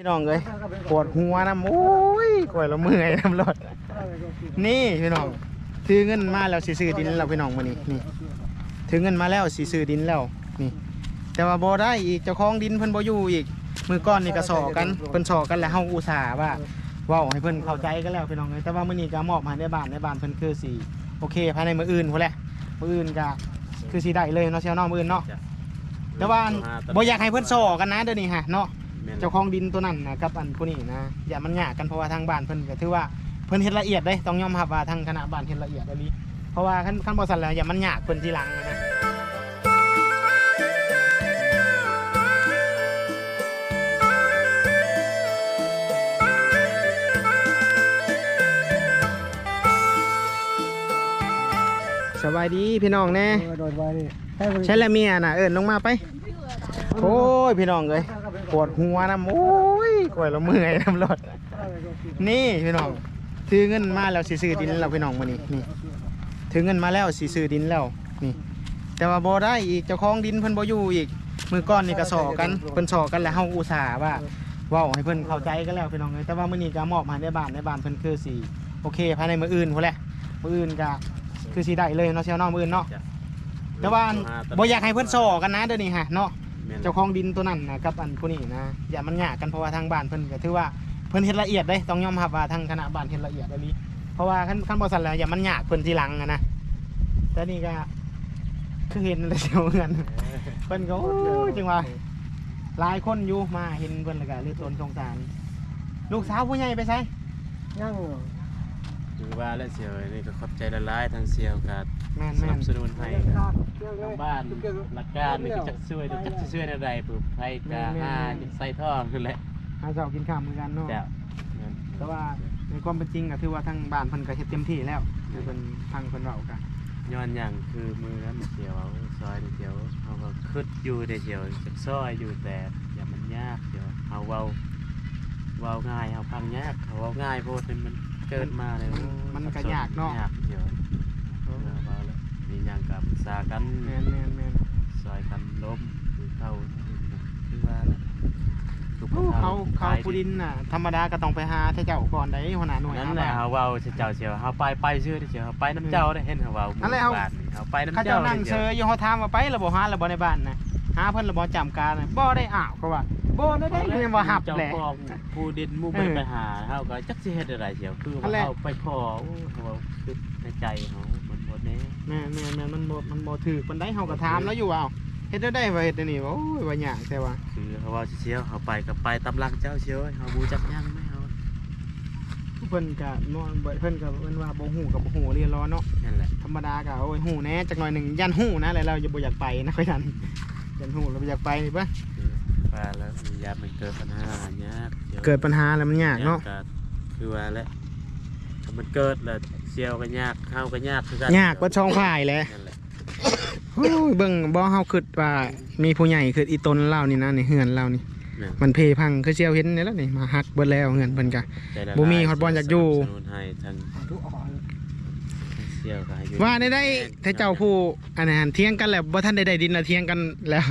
พี่น้องเลยปวดหัวน้ำโอ้ยกวยละเมื่อยน้ำรถนี่พี่น้องถือเงินมาแล้วสิซื้อดินแล้วพี่น้องมานี่นี่ถือเงินมาแล้วสิซื้อดินแล้วนี่ แต่ว่าบ่ได้อีกเจ้าของดินเพิ่นบ่อยู่อีกมือก้อนนี่ก็สอกันเพิ่นสอกันแล้วเฮาอุตส่าห์ว่าว้าให้เพิ่นเข้าใจกันแล้วพี่น้องเลยแต่ว่ามื้อนี้ก็มอบให้ในบ้านในบ้านเพิ่นคือสิโอเคภายในมื้ออื่นพุ่นแหละมื้ออื่นก็คือสิได้เลยเนาะเชียวเนาะมื้ออื่นเนาะแต่ว่าบ่อยากให้เพิ่นสอกันนะเดี๋ยวนี้ฮะเนาะ เจ้าของดินตัวนั้นนะกับอันผู้นี้นะอย่ามันยากกันเพราะว่าทางบ้านเพิ่นก็ถือว่าเพิ่นเฮ็ดละเอียดเด้ต้องยอมรับว่าทางคณะบ้านเฮ็ดละเอียดอันนี้เพราะว่าคันคันบ่ซั่นแล้วอย่ามันยากเพิ่นทีหลังนะสบายดีพี่น้องแน่ โดนไว้นี่ให้มันใช่แล้วเมียน่ะเอิ้นลงมาไป โอ้ยพี่น้องเอ้ย ปวดหัวน้ำโอ้ยกวยละเมื่อยน้ำรถนี่พี่น้องถือเงินมาแล้วสิซื้อดินแล้วพี่น้องมานี่นี่ถือเงินมาแล้วสิซื้อดินแล้วนี่ แต่ว่าบ่ได้อีกเจ้าของดินเพิ่นบ่อยู่อีก มือก้อนนี่ก็สอกันเพิ่นสอกันแล้วเฮาอุตส่าห์ว่าว้าให้เพิ่นเข้าใจกันแล้วพี่น้องเอ้ยแต่ว่ามื้อนี้ก็มอบให้ในบ้านในบ้านเพิ่นคือสิโอเคภายในมื้ออื่นพุ่นแหละมื้ออื่นก็คือสิได้เลยเนาะเชียวเนาะมื้ออื่นเนาะแต่ว่าบ่อยากให้เพิ่นสอกันนะเดี๋ยวนี้ฮะเนาะ เจ้าของดินตัวนั้นนะกับอันผู้นี้นะอย่ามันยากกันเพราะว่าทางบ้านเพิ่นก็ถือว่าเพิ่นเฮ็ดละเอียดเด้ต้องยอมรับว่าทางคณะบ้านเฮ็ดละเอียดอันนี้เพราะว่าขั้นขั้นบ่ซั่นแล้วอย่ามันยากเพิ่นทีหลังอะนะแต่นี่ก็คือเห็นแล้วเสียวเงินเพิ่นก็โอ้ยจังว่าหลายคนอยู่มาเห็นเพิ่นแล้วก็เลยตนสงสาร ลูกสาวผู้ใหญ่ไปไสยั่งคือว่าและเสียวนี่ก็ขอบใจละลายทางเสียวกับ แม่นสแม่นันบสนุนให้ทางบ้านหลักการนี่ก็จักช่วยจักสิช่วยอะไรปลูกไผกะหาใส่ท่อนั่นแหละหาเช้ากินข้าวเหมือนกันเนาะแต่แต่ว่าในความเป็นจริงก็ถือว่าทางบ้านเพิ่นก็เฮ็ดเต็มที่แล้วเดี๋ยวเพิ่นทางเพิ่นเว้ากันย้อนหยังคือมือนั้นเสียวเอาซอยนี่เสียวเฮาก็คิดอยู่ได้เสียวจักซอยอยู่แต่อย่ามันยากเสียวเฮาเว้าเว้าง่ายเฮาพังยากเขาเว้าง่ายโพดเป็นมันเกิดมาเลยมันก็ยากเนาะ ยากเสียวเออเว้าแล้ว มีหยังกับปรึกษากันแม่นแม่นแม่นซอยกันล้มคือเข้าคือว่าแหละทุกคนเขาเขาผู้ดินน่ะธรรมดาก็ต้องไปหาเจ้าก่อนได้หัวหน้าหน่วยนั่นหาแหละบ้านเฮาเว้าสิเจ้าเสียวเฮาไปไปชื่อได้เสียวเฮาไปน้ำเจ้าได้เห็นเฮาเว้านั่นแหละเฮาบ้านนี่เฮาไปน้ำเขาเจ้าเจ้านั่งเชยอยู่เขาถามว่าไประบ่หาระบ่ในบ้านน่ะหาเพิ่นระบ่จำการน่ะบ่ได้อ้าวเขาว่า บ่ได้ได้เรียกว่าหับเจ้าแหละของผู้ดินหมู่เอไปอไปหาเฮาก็จักสิเฮ็ดอะไรเสียวคือนั่ว่านแหละ เฮาไปขอโอ้เฮาเว้าคือในใจเฮามันบ่แน่แม่นแม่นแม่นมันบ่มันบ่ถูกปานใดเฮาก็ถามแล้วอยู่ว่าเอาเฮ็ดได้ได้ว่าเฮ็ดอันนี้ว่าโอ้ยว่ายากแต่ว่าคือเฮาเว้าเสียวเฮาไปก็ไปตำลังเจ้าเสียวเฮาบ่จักหยังไหมเฮาเพิ่นก็นอนบ่เพิ่นก็เพิ่นว่าบ่ฮู้ก็บ่ฮู้เรียนรอเนาะ นั่นแหละธรรมดาก็โอ้ยฮู้แหน่จักหน่อยหนึงยันฮู้นะแล้วเราจะบ่อยากไปนะค่อยนั้นยันฮู้แล้วบ่อยากไปนี่ปะคือ ว่าแล้วมียามมันเกิดปัญหายากยวเกิดปัญหาแล้วมันยากเนาะก็คือว่าแหละถ้ามันเกิดแล้วเซียวก็ยากเข้าก็ยากคือกันยากกว่าช่องฝ่ายแหละนั่นแหละโอ้ยเบิ่งบ่เฮาคิดว่ามีผู้ใหญ่คืออีตนเล่านี่นะนี่เฮือนเล่านี่นั่นมันเพพังคือเชียวเห็นนี่แล้วนี่มาหักเบิดแล้วเฮือนเพิ่นก็ใจละบ่มีลายฮอดบอลอยากอยู่สนับสนุนให้ทางทุกอ่อนเซียวก็ให้อยู่ว่าได้ได้ถ้าเจ้าผู้อันนั้นเถียงกันแล้วบ่ทันได้ได้ดินแล้วเถียงกันแล้ว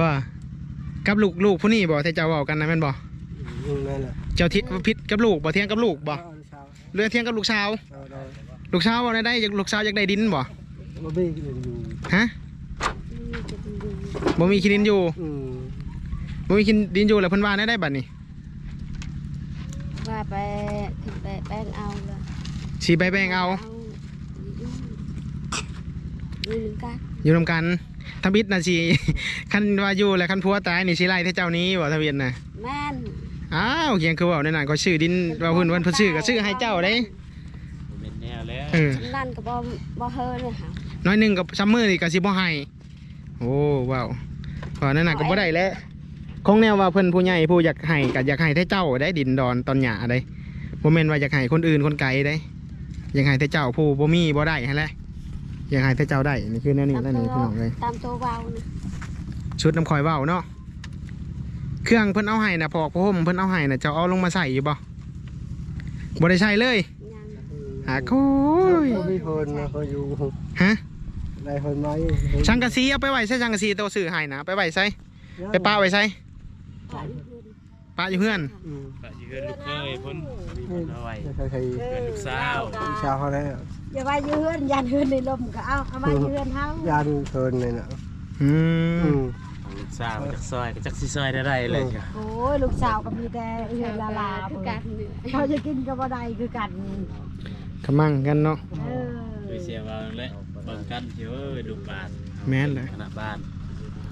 ว่า กับลูกลูกผู้นี้บ่ถ้าเจ้าเว้ากันนะแม่นบ่ยิ่งนั่นแหละเจ้าทิผิดกับลูกบ่เถียงกับลูกบ่เอาเช้าเรือเถียงกับลูกสาวเอาได้ลูกสาวว่าได้ได้อยากลูกสาวอยากได้ดินบ่บ่มีกินอยู่ฮะบ่มีขี้ดินอยู่อืมบ่มีขี้ดินอยู่แล้วเพิ่นว่าได้ได้บัดนี้ว่าไปถึงไปแป้งเอาเลยสิไปแบ่งเอาอยู่หนึ่งกันอยู่นำกัน ทบิดน่ะสิคันว่าอยู่แล้วคันผัวตายนี่สิไล่ให้เจ้านี้บ่ทะเบียนน่ะแม่นอ้าวเขียงคือเว้าในนั้นก็ชื่อดินว่าเพิ่นเพิ่นเพิ่นชื่อก็ชื่อให้เจ้าได้บ่เป็นแนวแล้วเออนั่นก็บ่บ่เฮอเลยค่ะน้อยหนึงกับซัมเมอร์นี่ก็สิบ่ให้โอ้ว้าวเพราะนั่นน่ะก็บ่ได้แล้วของแนวว่าเพิ่นผู้ใหญ่ผู้อยากให้ก็อยากให้ให้เจ้าได้ดินดอนตอนหญ้าได้บ่แม่นว่าอยากให้คนอื่นคนไกลได้อยากให้แต่เจ้าผู้บ่มีบ่ได้หั่นแหละ อยากให้แต่เจ้าได้นี่คือแนวนี้นั่นนี่พี่น้องเลยตามตัวเบานะชุดน้ำคอยเว้าเนาะเครื่องเพิ่นเอาให้นะพอกพระห่มเพิ่นเอาให้นะเจ้าเอาลงมาใส่อยู่บ่บ่ได้ใช้เลยยังหาโค้ยบ่มีคนนะเขาอยู่ฮะได้คนไหมสังกะสีเอาไปไว้ใส่สังกะสีตัวซื้อให้นะไปไว้ใส่ไปป้าไว้ใส่ไปอยู่ปะอยู่เพื่อนอืมก็ยืนลูกเคยพุ่นมีพุ่นเอาไว้ใครใครเพื่อนลูกสาวชาวเขาแล้วอย่าว่ายืนยันยืนในลมก็เอาเอามายืนเฮา ยานเทินเลยนะอือืมมลูกสาวจักซอยก็จักสิซอยได้ไรเลยจ้ะโอ้ยลูกสาวก็มีแต่เฮือนลาลาคือกันเนี่ยเขาจะกินกับบ่ได้คือกัน กำมั่งกันเนาะ เออ คือเสียว่าและเบิ่งกันเชียวเอ้ยลูกบ้านแม่นเลย คณะบ้าน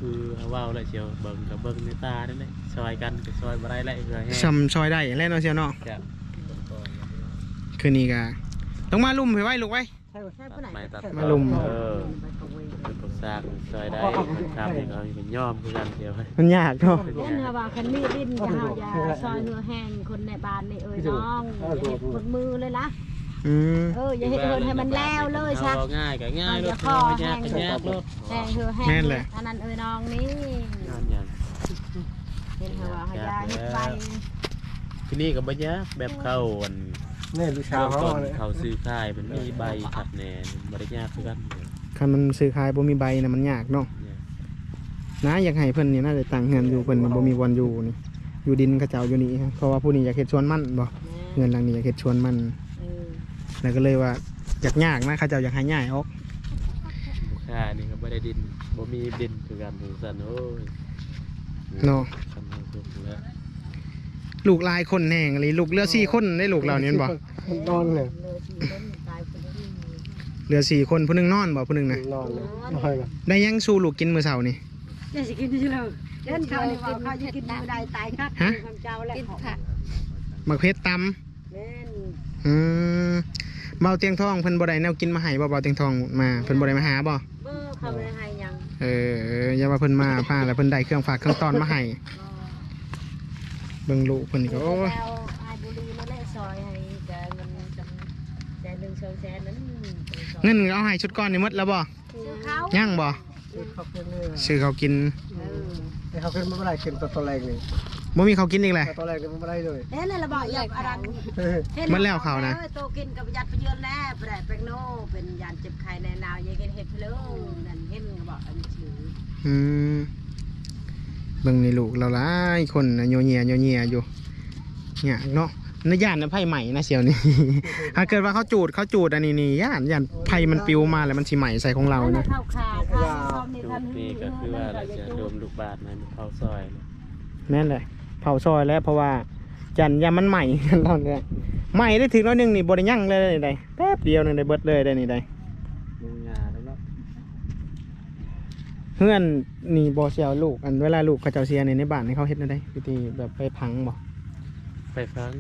คือเอาเว้าแล้วเชียวเบิ่งกับเบิ่งในตานั่นแหละซอยกันก็ซอยบ่ได้แล้วคือแห้งชำซอยได้แล้วเนาะเชียวเนาะจ้ะคืนนี้ก็ต้องมาลุ่มไปไว้ลูกไว้ ใช่ใช่ตัผู้ดไหนไม้ตัดมาลุม เออเป็นปรึกษากันซอยได้ครับนี่เขาเป็นย่อมคือกันเดียวมันยากเนาะเล่นว่าคันมีดินจะเฮาอย่าซอยเหือแห้งคนในบ้านนี่เอ้ยน้องอย่าเฮ็ดคนมือเลยนะ อืมเอออย่าเฮ็ดเฮินให้มันแล้วเลยซะเอาง่ายก็ง่ายเอารอย่าถข้อยากแห้ก็งยากรถแห้งเหือแห้งแม่นแหละอันนั้นเอ้ยน้องนี่งานอย่างเห็นว่าเฮาอย่าเฮ็ดไปที่นี่ก็บ่ยากแบบเข้าอันนี่ลูกชาวเขาต้นเลยเขาซื้อค่ายมันมีใบขัดแหน่บ่ได้ยากคือกันคันมันซื้อขายบ่มีใบน่ะมันยากเนาะเนี่ยนะอยากให้เพิ่นนี่น่าจะตั้งเฮือนอยู่เพิ่นนี่บ่มีวันอยู่นี่อยู่ดินเขาเจ้าอยู่นี่ฮะเพราะว่าผู้นี้อยากเฮ็ดสวนมันบ่เงินหลังนี้อยากเฮ็ดสวนมันเออ แล้วก็เลยว่าอยากยากนะเขาเจ้าอยากให้ย้ายออกลูกค้านี่ก็บ่ได้ดินบ่มีดินคือกันคือซั่นโอ้ยเนาะคำนี้ถูกแล้วลูกหลายคนแห่งอะไรลูกเหลือ4คนได้ลูกเรานี่แม่นบ่นอนเลยเลยสิคนตายคนที่เหลือ4คนผู้หนึงนอนบ่ผู้หนึงน่ะนอนเลยนอนเลยได้ยังสู้ลูกกินมื้อเช้านี่เดี๋ยวสิกินที่เลยเดินเขานี่ว่าเขาจะกินไม่ได้ตายคักฮะคำเจ้าและกินของผักมักเพชรตำแม่นอืม เบาเตียงทองเพิ่นบ่ได้แนวกินมาให้บ่เบาเตียงทองมาเพิ่นบ่ได้มาหาบ่เบอร์เขาไม่ได้ให้ยังเอออย่าว่าเพิ่นมาพาแล้วเพิ่นได้เครื่องฝากเครื่องต้อนมาให้เบิ่งลูกเพิ่นนี่ก็โอ้ยแล้วไอ้บุรีนั่นแหละซอยให้แกเงินจำแสนหนึ่งสองแสนนั้นเงินเอาให้ชุดก้อนนี่หมดแล้วบ่ซื้อเขายังบ่เขาเป็นนี่ซื้อเขาวกินเออไอ้เขาเป็นไม่เป็นไรกินตัวตัวแรงนี่ บ่มีเขาวกินอีกแหละตัวแรงนี่ไม่เป็นไรเลยเอ๊ะนั่นละบอกอยากอะไรมันแล้วเขานะ โตกินกับยัดไปเยือนแน่แปรเป็นโน่เป็นยานเจ็บไข้ในนาวยังเห็นเห็ดเพลิงนั่นเห็นบอกอันชื่ออืมเบิ่งนี่ลูกเราหลายคนน่ะโยเนียโยเนียอยู่ เนี่ยากเนาะในย่านน่ะไผใหม่นะเสียวนี่ ถ้าเกิดว่าเขาจูดเขาจูดอันนี้นี่ย่านย่านไผมันปิวมาแล้วมันสิใหม่ใส่ของเรานะเข้าขาข้าวซ้อมในจุคัดนนี้ก็คือว่าเราจะรวมลูกบาทมันเข้าซอยเลยแม่นเลย เผาซอยแล้วเพราะว่าจันยามันใหม่ตอนนี้ใหม่ได้ถึงน้อยหนึงนี่บริยั่งเลยได้แป๊บเดียวนึงได้เบิดเลยได้นี่ได้ลุงยาแล้วเนาะเพื่อนนี่บอเซียวลูกอันเวลาลูกเขาเจ้าเสียในในบ้านให้เขาเฮ็ดได้วิธีแบบไปพังบ่ไปฟัง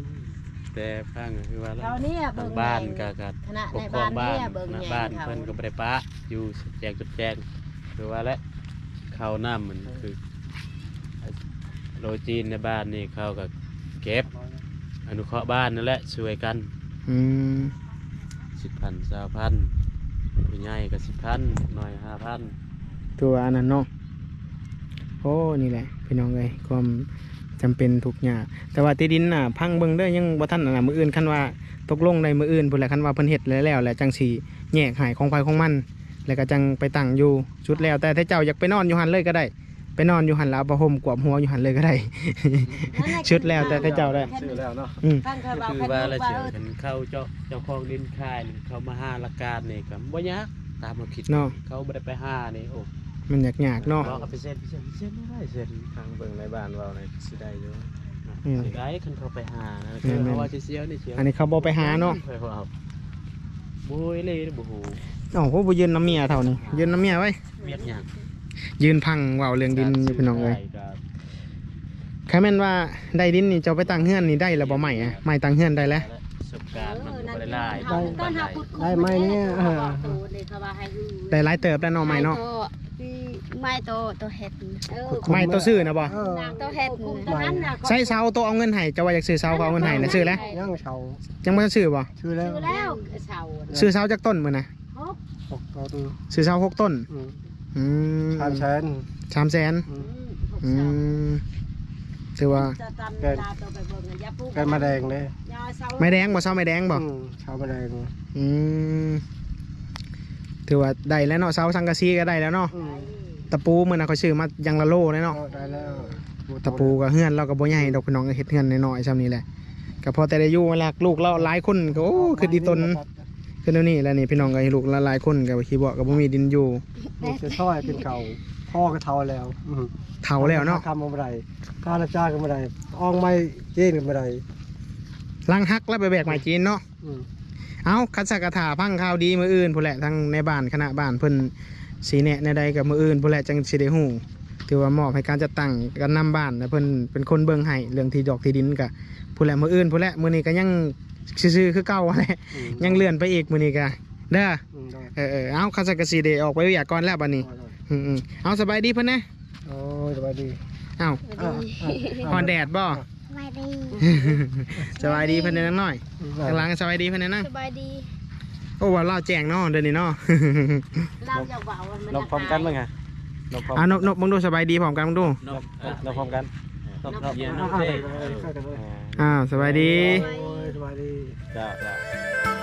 แต่ฟังก็คือว่าเราเนี่ยทาเบิ่งงบ้านก็ก็คณะปในกครอบ้างนบ้านเนี่ยเบิ่งหน้าแยบ้านงเขาเพิ่นก็บ่ได้ปะอยู่แจงจุดแจงคือว่าและเข้าน้ำมันคือ โรจีนในบ้านนี่เขาก็เก็บ อนุเคราะห์บ้านนั่นแหละช่วยกันอืมสิบพันสามพันผู้ใหญ่ก็สิบพันน้อยห้าพันตัวอันนั้นเนาะโอ้นี่แหละพี่น้องเอ้ยความจำเป็นทุกอย่างแต่ว่าที่ดินน่ะพังเบิ่งเด้อยังบ่ทันอันน่ะมื้ออื่นคันว่าตกลงได้มื้ออื่นพุ่นแหละคันว่าเพิ่นเฮ็ดแล้วแล้วแหละจังสิแยกหายของไผของมัน แล้วก็จังไปตั้งอยู่ชุดแล้วแต่ถ้าเจ้าอยากไปนอนอยู่หันเลยก็ได้ไป นอนอยู่หันแล้วเอาผ้าห่มกวบหัวอยู่หันเลยก็ได้ ชุดแล้วแต่ถ้าเจ้าได้ซื้อแล้วเนาะอืมตั้งเคยก็บอกคือคันว่าลูละกว่าเสียเออกันเข้าเจ้าเจ้าของดินค่ายนี่เขามาหาละการนี่ก็บ่ยากตามมาคิดเนาะเขาบ่ได้ไปหานี่โอ้มันอยากๆเนาะเขาเอาไปเซ็นไปเซ็นไปเซ็นไม่ได้เซ็นทางเบิ่งในบ้านเราในสิได้อยู่อืมสิได้คันเขาไปหานะแม่นๆเขาว่าสิเสียวนี่เสียวอันนี้เขาบอกไปหาเนาะไปเอาบุยเลยบ่ฮู้โอ้โหบ่ยืนน้ำเมียเท่านี้ยืนน้ำเมียไว้เวียกหยัง ยืนพังเว่าเรื่องดินอยู่พี่น้องเลยได้ก็ใครแม่นว่าได้ดินนี่เจ้าไปตั้งเฮือนนี่ได้แล้วบ่ใหม่อะใหม่ตั้งเฮือนได้แล้วประสบการณ์มันก็บ่ได้หลายเออนั่นต้นหาพุดได้ไหมเนี่ยเออตูนี่เขาว่าให้ฮือได้หลายเติบแล้วเนาะใหม่เนาะพี่ไม่โตโตเห็ดเออใหม่ตัวซื้อนะบ่เออโตเห็ดคุมตรงนั้นน่ะใช้เสาตัวเอาเงินให้เจ้าว่าอยากซื้อเสาเขาเอาเงินให้นะซื้อแล้วย่างเชายังบ่ทันซื้อบ่ชื่อแล้วซื้อแล้วเสาซื้อเสาจากต้นมื้อนะฮบหกต้นซื้อเสาหกต้น อืมอืมสามแสนสามแสนอืมอืมถือว่าจะตำตาตัวไปเบิ่งอย่าปลูกไก่มาแดงเลยยาเสาไม้แดงบ่เสาไม้แดงบ่อืมชาวมาแดงอืมถือว่าได้แล้วเนาะเสาสังกะสีก็ได้แล้วเนาะอืมตะปูมื้อน่ะเขาซื้อมายังละโลเลยเนาะเอาได้แล้วอตะปูกับเฮือนเราก็บ่ใหญ่ดอกพี่น้องก็เฮ็ดเฮือนน้อยๆซ้ำนี้แหละก็พอแต่ได้อยู่แหละลูกเราหลายคนก็โอ้คือดีตน คือเดี๋ยวนี้แล้วนี่พี่น้องก็ให้ลูกหลายๆคนก็ขี้บ่ก็บ่มีดินอยู่ลูกจะซอยเป็นเก่าพ่อก็เท่าแล้วอืมเฒ่าแล้วเนาะคำอะไรข้าราชการก็ไม่ได้อองไม่เจนก็ไม่ได้ลังฮักแล้วไปแบกไม้จีนเนาะ อืมเอาคัดสักกะถาพังข่าวดีมืออื่นผู้นแหละทั้งในบ้านคณะบ้านเพิ่นสีแนะในใดกับมืออื่นผู้นแหละจังสิได้ฮู้ถือว่ามอบให้การจัดตั้งการนำบ้านนะเพิ่นเป็นคนเบิ่งให้เรื่องที่ดอกที่ดินกะผู้นแหละมืออื่นผู้นแหละมื้อนี้ก็ยัง ซื่อๆคือเก่าแหละอืมยังเลื่อนไปอีกมื้อนี้ก็เด้ออืมได้เออเออเอาคัดสักกะสีได้ออกไปวิทยากรแล้วบัดนี้ได้ได้อืมๆเอาสบายดีเพิ่นนะโอ้ยสบายดีเอ้าอะอะฮอนแดดบ่สบายดีสบายดีเพิ่นนังน้อยอืมข้างหลังสบายดีเพิ่นนะสบายดีโอ้ว่าเราแจ้งเนาะเดี๋ยวนี้เนาะเราจะเบามันลงพร้อมกันมั้งฮะลงพร้อมอ่านบนบมึงดูสบายดีพร้อมกันมึงดูนกลงพร้อมกันนกเยียนนอะกอะเต้ได้ได้ได้ได้ได้อ่าสบายดีโอ้ยสบายดี จ้าจ้า